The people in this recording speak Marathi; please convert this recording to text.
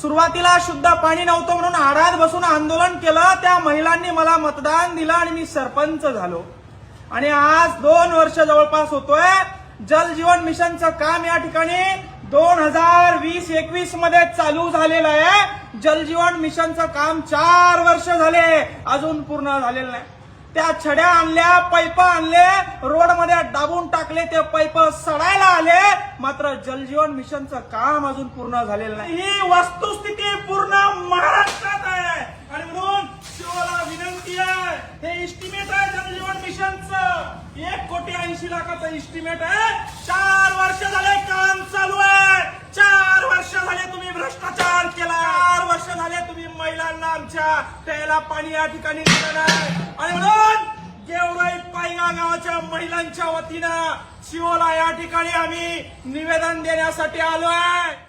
सुरुवातीला शुद्ध पाणी नव्हतं म्हणून आडात बसून आंदोलन केलं. त्या महिलांनी मला मतदान दिलं आणि मी सरपंच झालो. आणि आज दोन वर्ष जवळपास होतोय. जल जीवन मिशनचं काम या ठिकाणी दोन हजार वीस एकवीसमध्ये चालू झालेलं आहे. जल जीवन मिशनचं काम चार वर्ष झाले. अजून पूर्ण झालेलं नाही. त्या छड्या आणल्या पैप आणले रोडमध्ये दाबून टाकले ते पैप सडायला आले. मात्र जलजीवन मिशनचं काम अजून पूर्ण झालेलं नाही. ही वस्तुस्थिती पूर्ण महाराष्ट्रात आहे. आणि म्हणून शिवाला विनंती आहे हे इस्टिमेट आहे जलजीवन मिशनचं. एक कोटी ऐंशी लाखाचं इस्टिमेट आहे. महिलांना आमच्या प्यायला पाणी या ठिकाणी दिलं नाही आणि म्हणून गेवराई पायगा गावाच्या महिलांच्या वतीनं शिवला या ठिकाणी आम्ही निवेदन देण्यासाठी आलो आहे.